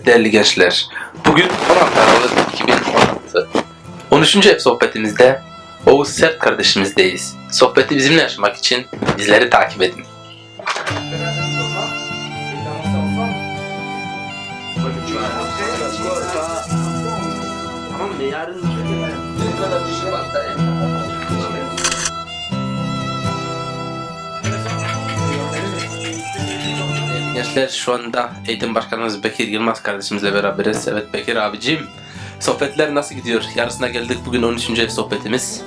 Evet değerli gençler, bugün 16 Aralık 2016. 13. ev sohbetimizde Oğuz Sert kardeşimizdeyiz. Sohbeti bizimle yaşamak için bizleri takip edin. Tamam mı? Yarın Gençler şu anda Eğitim Başkanımız Bekir Yılmaz kardeşimizle beraberiz. Evet Bekir abicim, sohbetler nasıl gidiyor? Yarısına geldik bugün 13. ev sohbetimiz.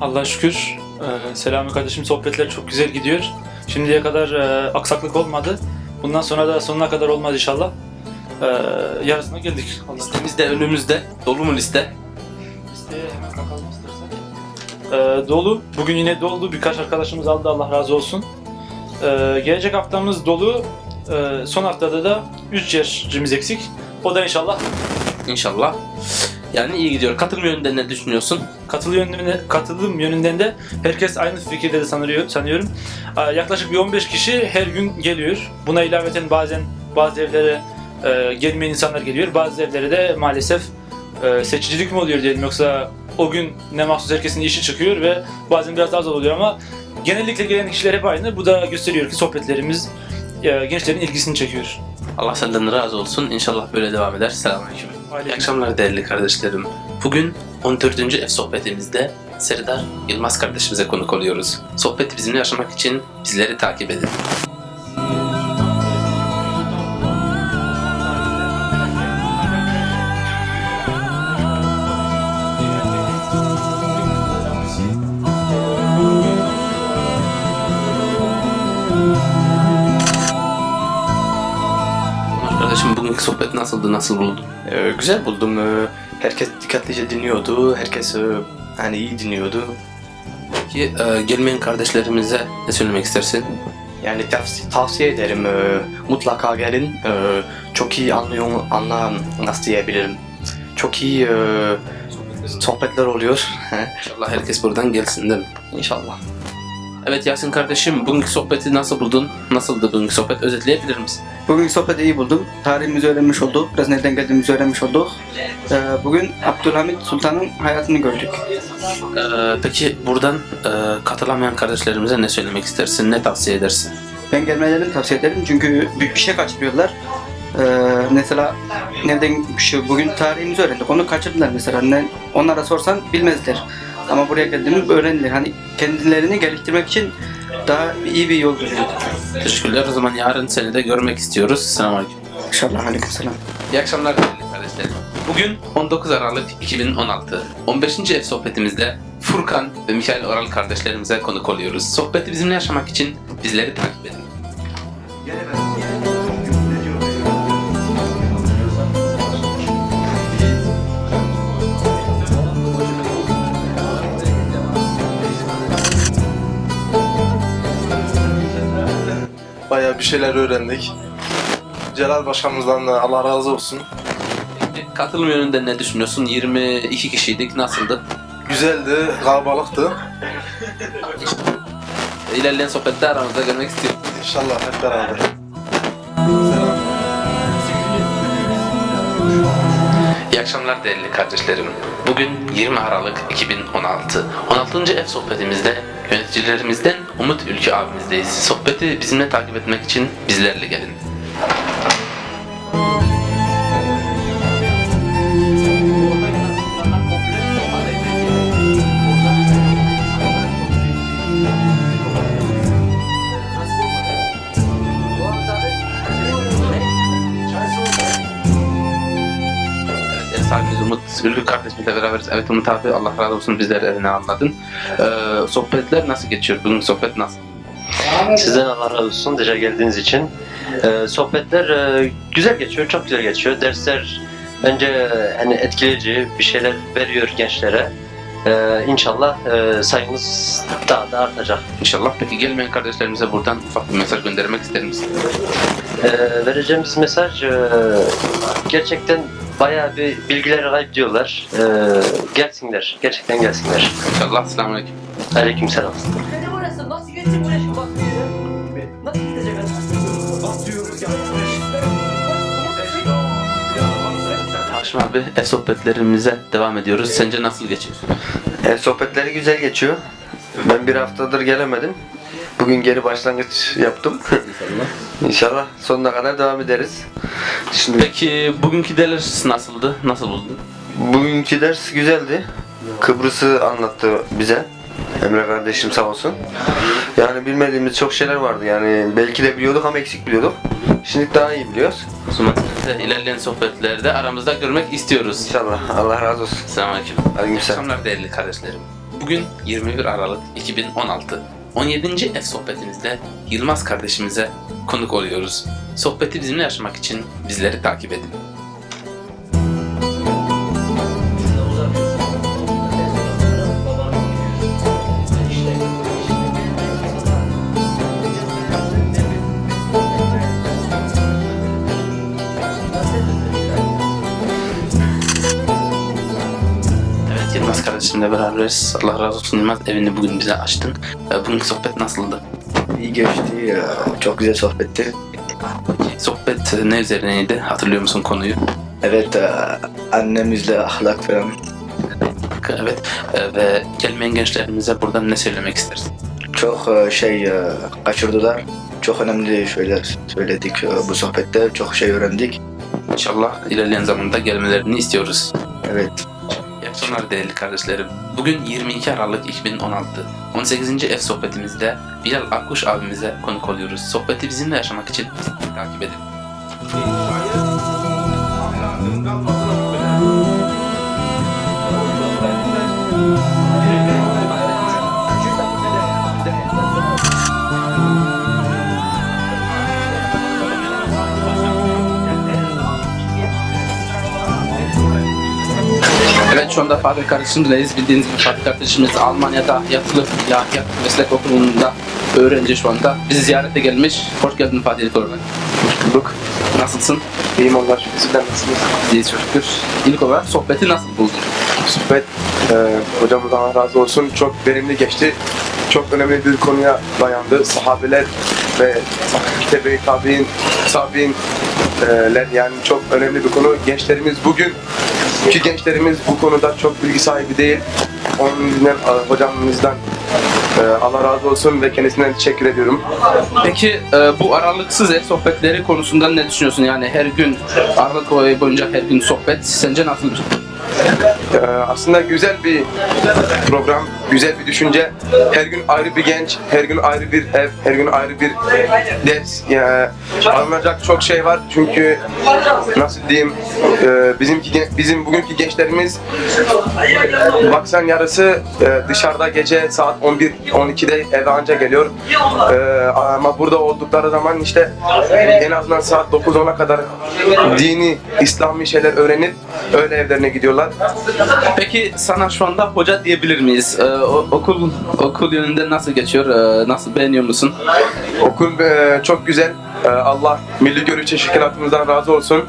Allah'a şükür. Ee, Selami kardeşim sohbetler çok güzel gidiyor. Şimdiye kadar e, aksaklık olmadı. Bundan sonra da sonuna kadar olmaz inşallah. Ee, yarısına geldik. Allah Listemiz de önümüzde. Dolu mu liste? listeye hemen bakalım istersen. Ee, dolu. Bugün yine doldu. Birkaç arkadaşımız aldı. Allah razı olsun. Ee, gelecek haftamız dolu. Ee, son haftada da 3 yerimiz eksik. O da inşallah İnşallah. Yani iyi gidiyor. Katılım yönünde ne düşünüyorsun? Katılım yönünden, katılım yönünden de herkes aynı fikirde de sanıyor, sanıyorum. Aa, Yaklaşık bir 15 kişi her gün geliyor. Buna ilaveten bazen bazı evlere e, gelmeyen insanlar geliyor. Bazı evlere de maalesef e, seçicilik mi oluyor diyelim yoksa o gün ne mahsus herkesin işi çıkıyor ve bazen biraz az oluyor ama genellikle gelen kişiler hep aynı. Bu da gösteriyor ki sohbetlerimiz e, gençlerin ilgisini çekiyor. Allah senden razı olsun. İnşallah böyle devam eder. Selamünaleyküm. İyi akşamlar değerli kardeşlerim. Bugün 14. ev sohbetimizde Serdar Yılmaz kardeşimize konuk oluyoruz. Sohbeti bizimle yaşamak için bizleri takip edin. Nasıldı, nasıl buldun? Ee, güzel buldum. Ee, herkes dikkatlice dinliyordu. Herkes e, hani iyi dinliyordu. Ki e, gelmeyen kardeşlerimize ne söylemek istersin? Yani tavsi- tavsiye ederim. e, mutlaka gelin. E, çok iyi anlıyor, anla nasıl diyebilirim. Çok iyi e, sohbetler oluyor. İnşallah herkes buradan gelsin değil mi? İnşallah. Evet Yasin kardeşim bugünkü sohbeti nasıl buldun? Nasıldı bugünkü sohbet? Özetleyebilir misin? Bugünkü sohbeti iyi buldum. Tarihimizi öğrenmiş olduk. Biraz nereden geldiğimizi öğrenmiş olduk. Ee, bugün Abdülhamit Sultan'ın hayatını gördük. Ee, peki buradan e, katılamayan kardeşlerimize ne söylemek istersin? Ne tavsiye edersin? Ben gelmelerini tavsiye ederim çünkü büyük bir şey kaçırıyorlar. Ee, mesela nereden şu bugün tarihimizi öğrendik. Onu kaçırdılar mesela. Ne, onlara sorsan bilmezler. Ama buraya geldiğimiz öğrendiler. Hani kendilerini geliştirmek için daha iyi bir yol görüyorlar. Teşekkürler. O zaman yarın seni de görmek istiyoruz. Selamünaleyküm. İnşallah. Aleykümselam. İyi akşamlar değerli kardeşlerim. Bugün 19 Aralık 2016. 15. ev sohbetimizde Furkan ve Mikail Oral kardeşlerimize konuk oluyoruz. Sohbeti bizimle yaşamak için bizleri takip edin. Bir şeyler öğrendik. Celal Başkanımızdan da Allah razı olsun. Katılım yönünde ne düşünüyorsun? 22 kişiydik. Nasıldı? Güzeldi, kalabalıktı. İlerleyen sohbette aramızda görmek istiyorum. İnşallah hep beraber. Selam. İyi akşamlar değerli kardeşlerim. Bugün 20 Aralık 2016. 16. ev sohbetimizde yöneticilerimizden Umut Ülkü abimizdeyiz. Sohbeti bizimle takip etmek için bizlerle gelin. Umut Ülkü kardeşimizle beraberiz. Evet Umut abi Allah razı olsun bizleri evine anladın. Ee, sohbetler nasıl geçiyor? Bugün sohbet nasıl? Sizden Allah razı olsun teşekkür geldiğiniz için. Ee, sohbetler e, güzel geçiyor, çok güzel geçiyor. Dersler bence e, hani etkileyici bir şeyler veriyor gençlere. Ee, inşallah e, sayımız daha da artacak. İnşallah. Peki gelmeyen kardeşlerimize buradan ufak bir mesaj göndermek ister misin? Ee, vereceğimiz mesaj e, gerçekten bayağı bir bilgileri kaybediyorlar. Ee, gelsinler, gerçekten gelsinler. İnşallah. Selamünaleyküm. Aleykümselam. Ne burası? Nasıl geçecek buraya şu bak Nasıl gidecek. Haşim abi ev sohbetlerimize devam ediyoruz. Sence nasıl geçiyor? E, sohbetleri güzel geçiyor. Ben bir haftadır gelemedim. Bugün geri başlangıç yaptım. İnşallah sonuna kadar devam ederiz. Şimdi Peki bugünkü ders nasıldı? Nasıl buldun? bugünkü ders güzeldi. Kıbrıs'ı anlattı bize. Emre kardeşim sağ olsun. Yani bilmediğimiz çok şeyler vardı. Yani belki de biliyorduk ama eksik biliyorduk. Şimdi daha iyi biliyoruz. O zaman ilerleyen sohbetlerde aramızda görmek istiyoruz. İnşallah. Allah razı olsun. Selamünaleyküm. Aleykümselam. Akşamlar değerli kardeşlerim. Bugün 21 Aralık 2016. 17. ev sohbetimizde Yılmaz kardeşimize konuk oluyoruz. Sohbeti bizimle yaşamak için bizleri takip edin. Kardeşimle beraberiz. Allah razı olsun Yılmaz evini bugün bize açtın. Ee, Bugünkü sohbet nasıldı? İyi geçti. Çok güzel sohbetti. Sohbet ne üzerineydi? Hatırlıyor musun konuyu? Evet, e, annemizle ahlak falan. Evet. Ee, Ve gelmeyen gençlerimize buradan ne söylemek istersin? Çok e, şey e, kaçırdılar. Çok önemli şeyler söyledik e, bu sohbette. Çok şey öğrendik. İnşallah ilerleyen zamanda gelmelerini istiyoruz. Evet. Akşamlar değerli kardeşlerim. Bugün 22 Aralık 2016. 18. ev sohbetimizde Bilal Akkuş abimize konuk oluyoruz. Sohbeti bizimle yaşamak için takip edin. Şu anda Fatih kardeşimizleyiz. Bildiğiniz gibi Fatih kardeşimiz Almanya'da yatılı ilahiyat meslek okulunda öğrenci şu anda. Bizi ziyarete gelmiş. Hoş geldin Fatih İlk olarak. Hoş bulduk. Nasılsın? İyiyim Allah şükür sizden nasılsınız? İyiyiz şükür. İlk olarak sohbeti nasıl buldun? Sohbet e, hocamızdan Allah razı olsun. Çok verimli geçti. Çok önemli bir konuya dayandı. Sahabeler ve tebe tabi'in, tabi'inler yani çok önemli bir konu. Gençlerimiz bugün ki gençlerimiz bu konuda çok bilgi sahibi değil. Onun yüzünden e, hocamızdan e, Allah razı olsun ve kendisinden teşekkür ediyorum. Peki e, bu aralıksız ev sohbetleri konusunda ne düşünüyorsun? Yani her gün Aralık boyunca her gün sohbet sence nasıl bir Ee, aslında güzel bir program, güzel bir düşünce. Her gün ayrı bir genç, her gün ayrı bir ev, her gün ayrı bir ders. Yani alınacak çok şey var çünkü nasıl diyeyim, e, bizimki bizim bugünkü gençlerimiz baksan yarısı e, dışarıda gece saat 11 12'de eve anca geliyor. E, ama burada oldukları zaman işte en azından saat 9-10'a kadar dini, İslami şeyler öğrenip öyle evlerine gidiyorlar. Peki sana şu anda hoca diyebilir miyiz? Ee, o- okul okul yönünde nasıl geçiyor? Ee, nasıl beğeniyor musun? Okul e, çok güzel. E, Allah Milli Görüş Teşkilatımızdan razı olsun.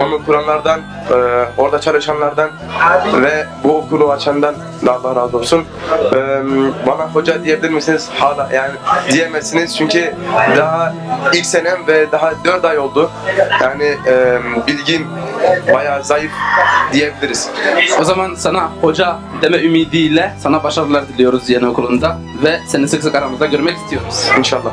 Onu kuranlardan, e, orada çalışanlardan ve bu okulu açandan da Allah razı olsun. E, bana hoca diyebilir misiniz? Hala yani diyemezsiniz çünkü daha ilk senem ve daha 4 ay oldu. Yani e, bilgim bayağı zayıf diyebiliriz. O zaman sana hoca deme ümidiyle sana başarılar diliyoruz yeni okulunda ve seni sık sık aramızda görmek istiyoruz. İnşallah.